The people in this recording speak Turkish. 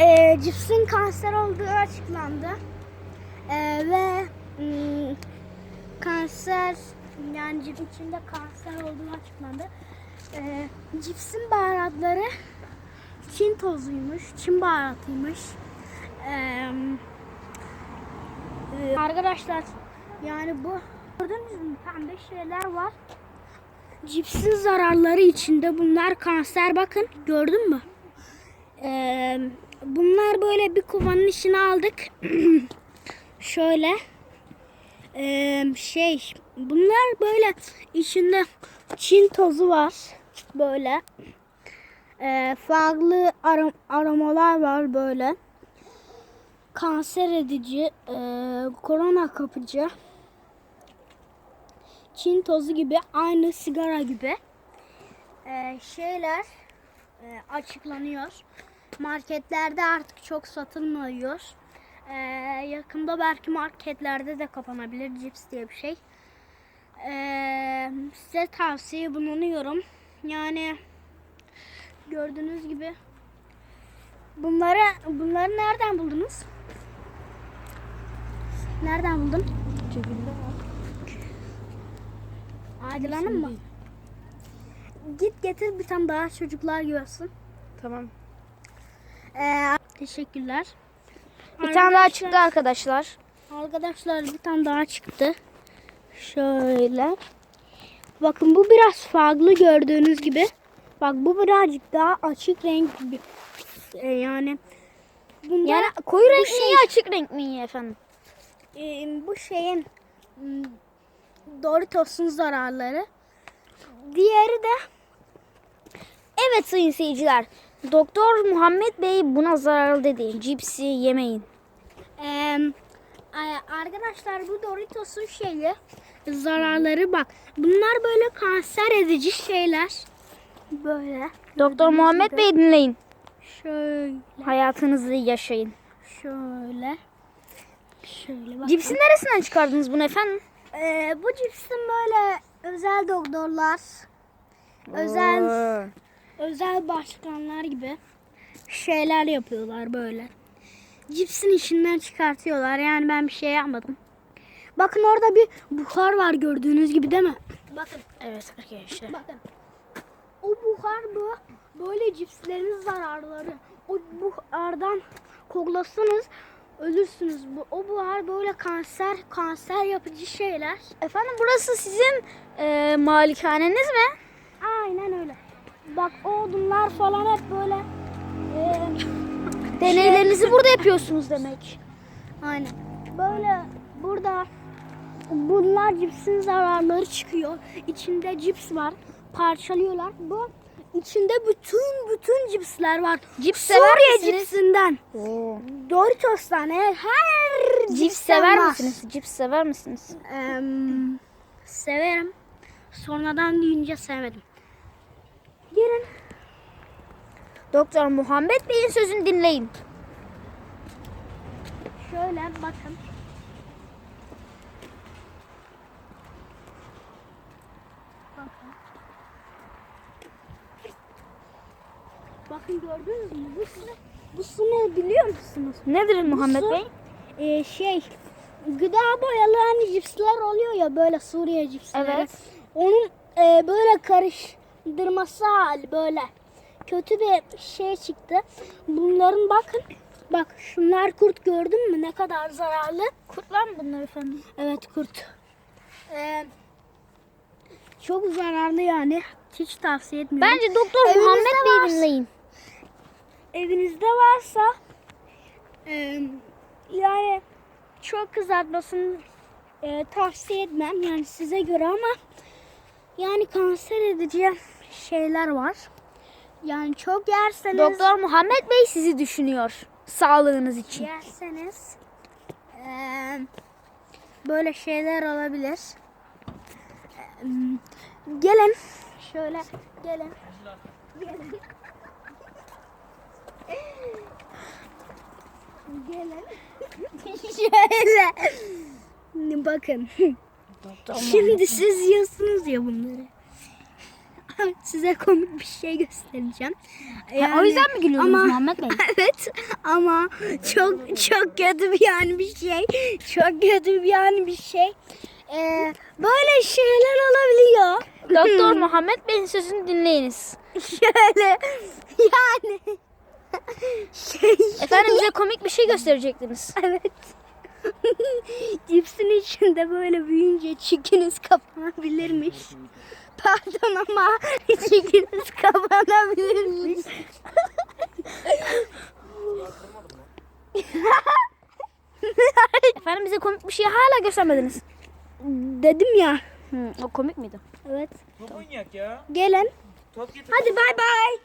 e, cipsin kanser olduğu açıklandı. E, ve mm, kanser yani cips içinde kanser olduğu açıklandı. E, cipsin baharatları Çin tozuymuş, Çin baharatıymış. E, e, arkadaşlar yani bu gördünüz mü pembe şeyler var. Cipsin zararları içinde bunlar kanser bakın gördün mü? Bunlar böyle bir kovanın içine aldık. Şöyle. Ee, şey bunlar böyle içinde Çin tozu var böyle. Ee, farklı arom- aromalar var böyle. Kanser edici ee, korona kapıcı. Çin tozu gibi aynı sigara gibi. Ee, şeyler e, açıklanıyor. Marketlerde artık çok satılmıyor. Ee, yakında belki marketlerde de kapanabilir cips diye bir şey. Ee, size tavsiye bulunuyorum. Yani gördüğünüz gibi bunları bunları nereden buldunuz? Nereden buldun? Adil Hanım mı? Git getir bir tane daha çocuklar görsün. Tamam. Ee, teşekkürler. Bir tane daha çıktı arkadaşlar. Arkadaşlar bir tane daha çıktı. Şöyle. Bakın bu biraz farklı gördüğünüz gibi. Bak bu birazcık daha açık renk gibi. Ee, yani bunda Yani koyu renk mi şey- iyi açık renk mi efendim? e, bu şeyin m, Doritos'un zararları. Diğeri de Evet sayın seyirciler. Doktor Muhammed Bey buna zararlı dedi. Cipsi yemeyin. Ee, arkadaşlar bu Doritos'un şeyi zararları bak. Bunlar böyle kanser edici şeyler. Böyle. Doktor Muhammed Bey dinleyin. Şöyle. Hayatınızı yaşayın. Şöyle. Şöyle bak. Cipsi neresinden çıkardınız bunu efendim? Ee, bu cipsin böyle özel doktorlar, özel Oo. Özel başkanlar gibi şeyler yapıyorlar böyle. Cipsin içinden çıkartıyorlar. Yani ben bir şey yapmadım. Bakın orada bir buhar var gördüğünüz gibi değil mi? Bakın. Evet arkadaşlar. Bakın. O buhar bu. Böyle cipslerin zararları. O buhardan koklasanız ölürsünüz. Bu, o buhar böyle kanser kanser yapıcı şeyler. Efendim burası sizin e, malikaneniz mi? Aynen öyle. Bak o odunlar falan hep böyle e, Deneylerinizi burada yapıyorsunuz demek. aynen. Böyle burada bunlar cipsin zararları çıkıyor. İçinde cips var. Parçalıyorlar. Bu içinde bütün bütün cipsler var. Cips sever Suriye misiniz? cipsinden. Oo. Doritos'tan her her Cips sever var. misiniz? Cips sever misiniz? Em, severim. Sonradan deyince sevmedim. Gelin. Doktor Muhammed Bey'in sözünü dinleyin. Şöyle bakın. Bakın. Bakın gördünüz mü? Bu su, bu su ne biliyor musunuz? Nedir Muhammed su- Bey? Ee, şey gıda boyalı hani cipsler oluyor ya böyle Suriye cipsleri. Evet. Onun e, böyle karıştırması hali böyle kötü bir şey çıktı. Bunların bakın bak şunlar kurt gördün mü ne kadar zararlı? Kurtlar mı bunlar efendim? Evet kurt. Ee, çok zararlı yani. Hiç tavsiye etmiyorum. Bence Doktor Evinizde Muhammed var. dinleyin. evinizde varsa e, yani çok kızartmasını e, tavsiye etmem yani size göre ama yani kanser edici şeyler var. Yani çok yerseniz Doktor Muhammed Bey sizi düşünüyor. Sağlığınız için. yerseniz e, böyle şeyler olabilir. E, gelin şöyle gelin. Gelin. Gelin. Şöyle. Bakın. Şimdi siz yiyorsunuz ya bunları. Size komik bir şey göstereceğim. Ha, o yüzden mi gülüyorsunuz ama- Muhammed Bey? Evet ama çok çok kötü bir yani bir şey. Çok kötü bir yani bir şey. Ee, böyle şeyler olabiliyor. Doktor Muhammed Bey'in sözünü dinleyiniz. Şöyle yani şey Efendim bize komik bir şey gösterecektiniz. evet. Cipsin içinde böyle büyüyünce çikiniz kapanabilirmiş. Pardon ama çikiniz kapanabilirmiş. Efendim bize komik bir şey hala göstermediniz. Dedim ya. Hı, o komik miydi? Evet. Top oynayak ya. Gelin. Hadi bay bay.